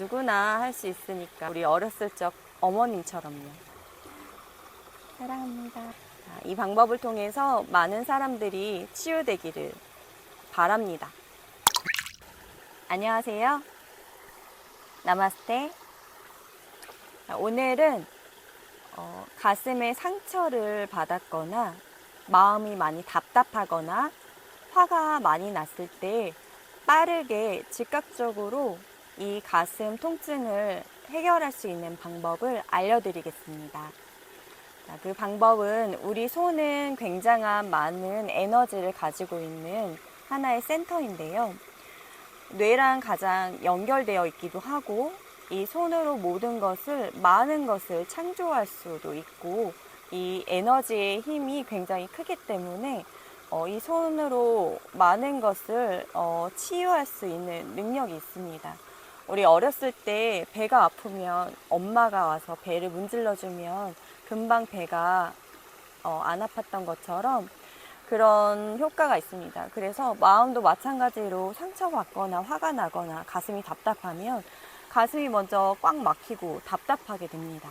누구나 할 수 있으니까 우리 어렸을 적 어머님처럼요. 사랑합니다. 자, 이 방법을 통해서 많은 사람들이 치유되기를 바랍니다. 안녕하세요. 나마스테. 자, 오늘은 어, 가슴에 상처를 받았거나 마음이 많이 답답하거나 화가 많이 났을 때 빠르게 즉각적으로 이 가슴 통증을 해결할 수 있는 방법을 알려드리겠습니다. 자, 그 방법은 우리 손은 굉장한 많은 에너지를 가지고 있는 하나의 센터인데요. 뇌랑 가장 연결되어 있기도 하고 이 손으로 모든 것을 많은 것을 창조할 수도 있고 이 에너지의 힘이 굉장히 크기 때문에 어, 이 손으로 많은 것을 어, 치유할 수 있는 능력이 있습니다. 우리 어렸을 때 배가 아프면 엄마가 와서 배를 문질러주면 금방 배가 어, 안 아팠던 것처럼 그런 효과가 있습니다. 그래서 마음도 마찬가지로 상처받거나 화가 나거나 가슴이 답답하면 가슴이 먼저 꽉 막히고 답답하게 됩니다.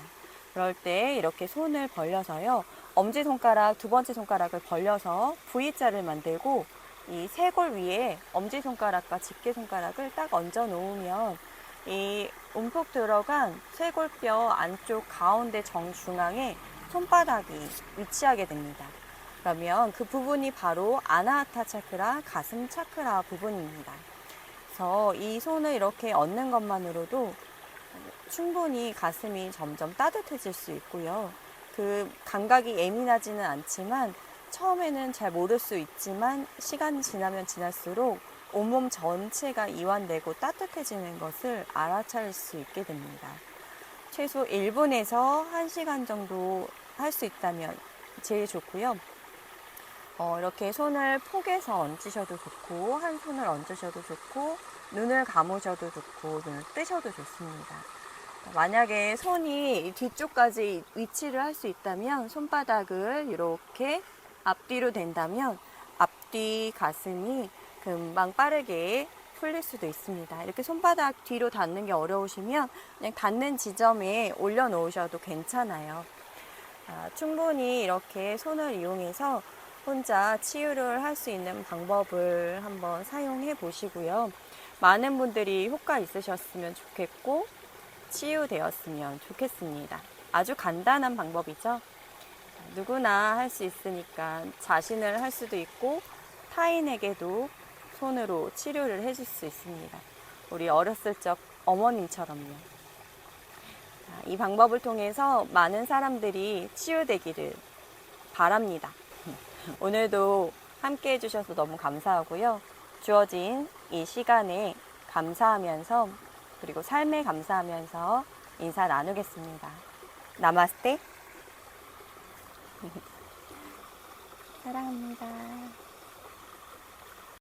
그럴 때 이렇게 손을 벌려서요. 엄지손가락, 두 번째 손가락을 벌려서 V자를 만들고 이 쇄골 위에 엄지손가락과 집게손가락을 딱 얹어 놓으면 이 움푹 들어간 쇄골뼈 안쪽 가운데 정중앙에 손바닥이 위치하게 됩니다. 그러면 그 부분이 바로 아나하타 차크라, 가슴 차크라 부분입니다. 그래서 이 손을 이렇게 얹는 것만으로도 충분히 가슴이 점점 따뜻해질 수 있고요. 그 감각이 예민하지는 않지만 처음에는 잘 모를 수 있지만 시간이 지나면 지날수록 온몸 전체가 이완되고 따뜻해지는 것을 알아차릴 수 있게 됩니다. 최소 1분에서 1시간 정도 할 수 있다면 제일 좋고요. 어, 이렇게 손을 포개서 얹으셔도 좋고, 한 손을 얹으셔도 좋고, 눈을 감으셔도 좋고, 눈을 뜨셔도 좋습니다. 만약에 손이 뒤쪽까지 위치를 할 수 있다면 손바닥을 이렇게 앞뒤로 된다면 앞뒤 가슴이 금방 빠르게 풀릴 수도 있습니다. 이렇게 손바닥 뒤로 닿는 게 어려우시면 그냥 닿는 지점에 올려놓으셔도 괜찮아요. 아, 충분히 이렇게 손을 이용해서 혼자 치유를 할 수 있는 방법을 한번 사용해 보시고요. 많은 분들이 효과 있으셨으면 좋겠고, 치유되었으면 좋겠습니다. 아주 간단한 방법이죠. 누구나 할 수 있으니까 자신을 할 수도 있고, 타인에게도 손으로 치료를 해줄 수 있습니다. 우리 어렸을 적 어머님처럼요. 자, 이 방법을 통해서 많은 사람들이 치유되기를 바랍니다. 오늘도 함께 해주셔서 너무 감사하고요. 주어진 이 시간에 감사하면서 그리고 삶에 감사하면서 인사 나누겠습니다. 나마스테. 사랑합니다.